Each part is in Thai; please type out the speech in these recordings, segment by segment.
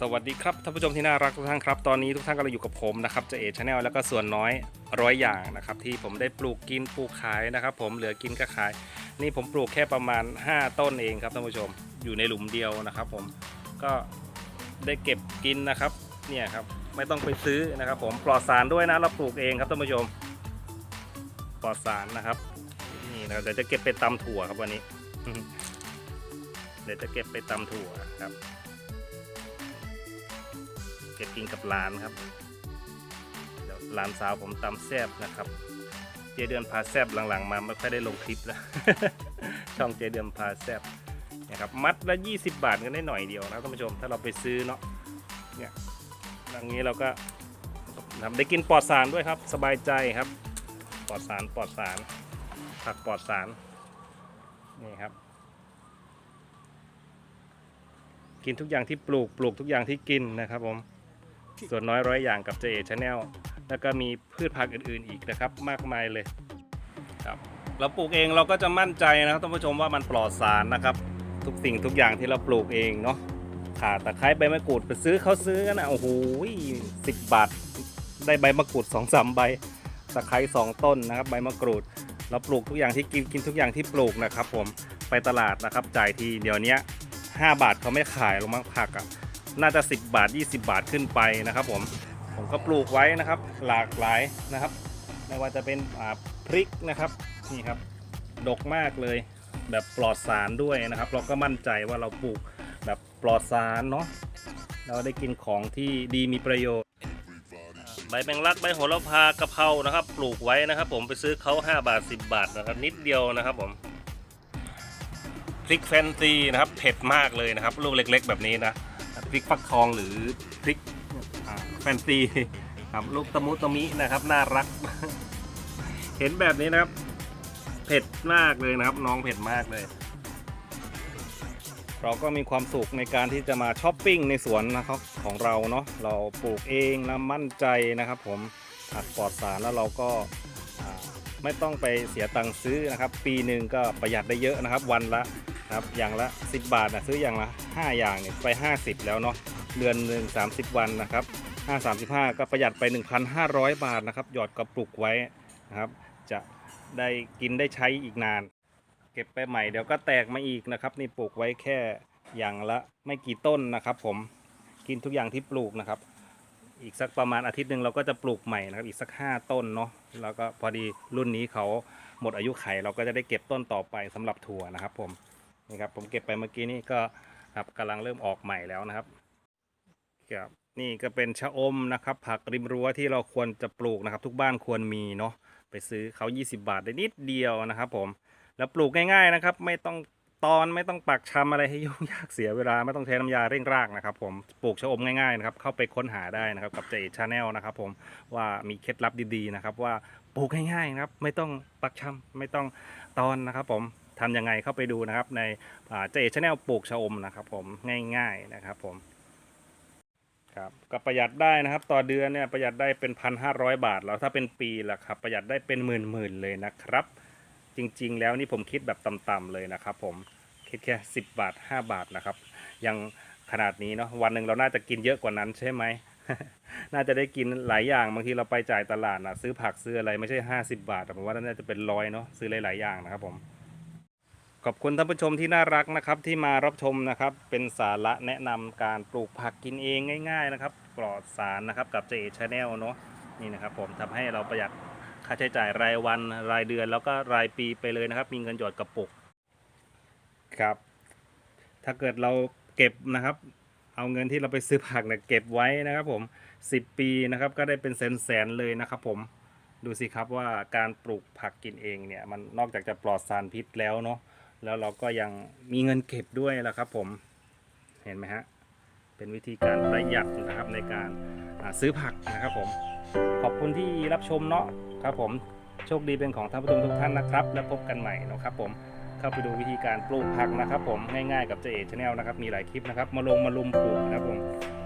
สวัสดีครับท่านผู้ชมที่น่ารักทุกท่านครับ ตอนนี้ทุกท่านกำลังอยู่กับผมนะครับเจเอชาแนลแล้วก็ส่วนน้อยร้อยอย่างนะครับที่ผมได้ปลูกกินปลูกขายนะครับ ผมเหลือกินก็ขาย นี่ผมปลูกแค่ประมาณ 5 ต้นเองครับท่านผู้ชมอยู่ในหลุมเดียวนะครับ ผมก็ได้เก็บกินนะครับเนี่ยครับไม่ต้องไปซื้อนะครับ ผมปลอดสารด้วยนะเราปลูกเองครับท่านผู้ชมปลอดสารนะครับนี่นะเดี๋ยวจะเก็บไปตำถั่วครับวันนี้ เดี๋ยวจะเก็บไปตำถั่วครับ เก็บกินกับหลานครับเดี๋ยวหลานสาวผมตำแซบนะครับเจเดือนพาแซบหลังๆ มาไม่ค่อยได้ลงคลิปแล้ว ช่องเจเดือนพาแซบนะครับมัดละ 20 บาทกันได้หน่อยเดียวนะท่านผู้ชมถ้าเราไปซื้อเนาะเนี่ยดังนี้เราก็ทำได้กินปลอดสารด้วยครับ สบายใจครับ ปลอดสารปลอดสาร ผักปลอดสารนี่ครับ กินทุกอย่างที่ปลูกปลูกทุกอย่างที่กินนะครับผม ส่วนน้อยร้อยอย่างกับเจเอชแนลแล้วก็มีพืชผักอื่นๆอีกนะครับ มากมายเลยครับเราปลูกเองเราก็จะมั่นใจนะครับท่านผู้ชมว่ามันปลอดสารนะครับ ทุกสิ่งทุกอย่างที่เราปลูกเองเนาะข่าตะไคร้ใบมะกรูดไปซื้อเขาซื้อกันนะโอ้โหสิบบาทได้ใบมะกรูดสองสามใบตะไคร้สองต้นนะครับใบมะกรูด เราปลูกทุกอย่างที่กินกินทุกอย่างที่ปลูกนะครับ ผมไปตลาดนะครับจ่ายทีเดี๋ยวเนี้ย5บาทเขาไม่ขายลงมั้งผักอะ่ะ น่าจะ 10 บาท 20 บาทขึ้นไปนะครับผมผมก็ปลูกไว้นะครับ หลากหลายนะครับ ไม่ว่าจะเป็นพริกนะครับนี่ครับดกมากเลยแบบปลอดสารด้วยนะครับ เราก็มั่นใจว่าเราปลูกแบบปลอดสารเนาะเราได้กินของที่ดีมีประโยชน์ใบแมงลักใบโหระพากะเพรานะครับ ปลูกไว้นะครับ ผมไปซื้อเขา5 บาท 10 บาทนะครับนิดเดียวนะครับผมพริกแฟนซีนะครับเผ็ดมากเลยนะครับ ลูกเล็ก ๆ แบบนี้นะ พริกฟักทองหรือพริกแฟนซีครับลูกตะมุตะมินะครับ น่ารัก เห็นแบบนี้นะครับ เผ็ดมากเลยนะครับ น้องเผ็ดมากเลย เราก็มีความสุขในการที่จะมาช้อปปิ้งในสวนนะครับของเราเนาะเราปลูกเองนะมั่นใจนะครับ ผมผักปลอดสารแล้วเราก็ไม่ต้องไปเสียตังค์ซื้อนะครับ ปีหนึ่งก็ประหยัดได้เยอะนะครับ วันละ ครับอย่างละ 10 บาทนะซื้ออย่างละ 5 อย่างเนี่ยไป 50 แล้วเนาะเดือนหนึ่ง30 วันนะครับ5 35 ก็ประหยัดไป 1,500 บาทนะครับหยอดกระปุกไว้นะครับ จะได้กินได้ใช้อีกนาน เก็บไปใหม่เดี๋ยวก็แตกมาอีกนะครับ นี่ปลูกไว้แค่อย่างละไม่กี่ต้นนะครับ ผมกินทุกอย่างที่ปลูกนะครับ อีกสักประมาณอาทิตย์หนึ่งเราก็จะปลูกใหม่นะครับ อีกสัก 5 ต้นเนาะแล้วก็พอดีรุ่นนี้เขาหมดอายุไขเราก็จะได้เก็บต้นต่อไปสำหรับถั่วนะครับผม นี่ครับผมเก็บไปเมื่อกี้นี่ก็ครับกำลังเริ่มออกใหม่แล้วนะครับครับนี่ก็เป็นชะอมนะครับ ผักริมรั้วที่เราควรจะปลูกนะครับ ทุกบ้านควรมีเนาะไปซื้อเขา 20 บาทได้นิดเดียวนะครับ ผมแล้วปลูกง่ายๆนะครับ ไม่ต้องตอนไม่ต้องปักชำอะไรให้ยุ่งยากเสียเวลาไม่ต้องใช้น้ำยาเร่งรากนะครับ ผมปลูกชะอมง่ายๆนะครับเข้าไปค้นหาได้นะครับกับเจชาแนลนะครับ ผมว่ามีเคล็ดลับดีๆนะครับ ว่าปลูกง่ายๆนะครับ ไม่ต้องปักชำไม่ต้องตอนนะครับ ผม ทำยังไงเข้าไปดูนะครับในเจชแนลปลูกชะอมนะครับผมง่าย ๆนะครับผมครับก็ประหยัดได้นะครับ ต่อเดือนเนี่ยประหยัดได้เป็นพันห้าร้อยบาท แล้วถ้าเป็นปีล่ะครับประหยัดได้เป็นหมื่นๆเลยนะครับ จริงๆ แล้วนี่ผมคิดแบบต่ำๆเลยนะครับผมคิดแค่10บาท5บาทนะครับ ยังขนาดนี้เนาะวันหนึ่งเราน่าจะกินเยอะกว่านั้นใช่ไหมน่าจะได้กินหลายอย่างบางทีเราไปจ่ายตลาดนะซื้อผักซื้ออะไรไม่ใช่ 50 บาทแต่ผมว่าน่าจะเป็นร้อยเนาะซื้อหลายๆอย่างนะครับผม ขอบคุณท่านผู้ชมที่น่ารักนะครับที่มารับชมนะครับ เป็นสาระแนะนำการปลูกผักกินเองง่าย ๆนะครับ ปลอดสารนะครับกับเจชแนลเนาะนี่นะครับ ผมทำให้เราประหยัดค่าใช้จ่ายรายวันรายเดือน แล้วก็รายปีไปเลยนะครับ มีเงินหยอดกระปุกครับ ถ้าเกิดเราเก็บนะครับ เอาเงินที่เราไปซื้อผักเนี่ยเก็บไว้นะครับ ผม 10 ปีนะครับ ก็ได้เป็นแสนๆเลยนะครับ ผมดูสิครับว่าการปลูกผักกินเองเนี่ยมันนอกจากจะปลอดสารพิษแล้วเนาะ แล้วเราก็ยังมีเงินเก็บด้วยละครับ ผมเห็นไหมฮะเป็นวิธีการประหยัดนะครับในการาซื้อผักนะครับผมขอบคุณที่รับชมเนาะครับผมโชคดีเป็นของท่านผู้ชมทุกท่านนะครับ แล้วพบกันใหม่เนาะครับผมเข้าไปดูวิธีการปลูกผักนะครับ ผมง่ายๆกับเจเอชแนลนะครับมีหลายคลิปนะครับมาลงมาลุมปลูกนะครับผม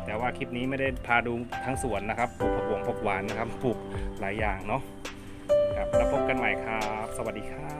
แต่ว่าคลิปนี้ไม่ได้พาดูทั้งสวนนะครับปลูกผักหวงผักหวานนะครับปลูกหลายอย่างเนาะครับแล้วพบกันใหม่ครับ สวัสดีครับ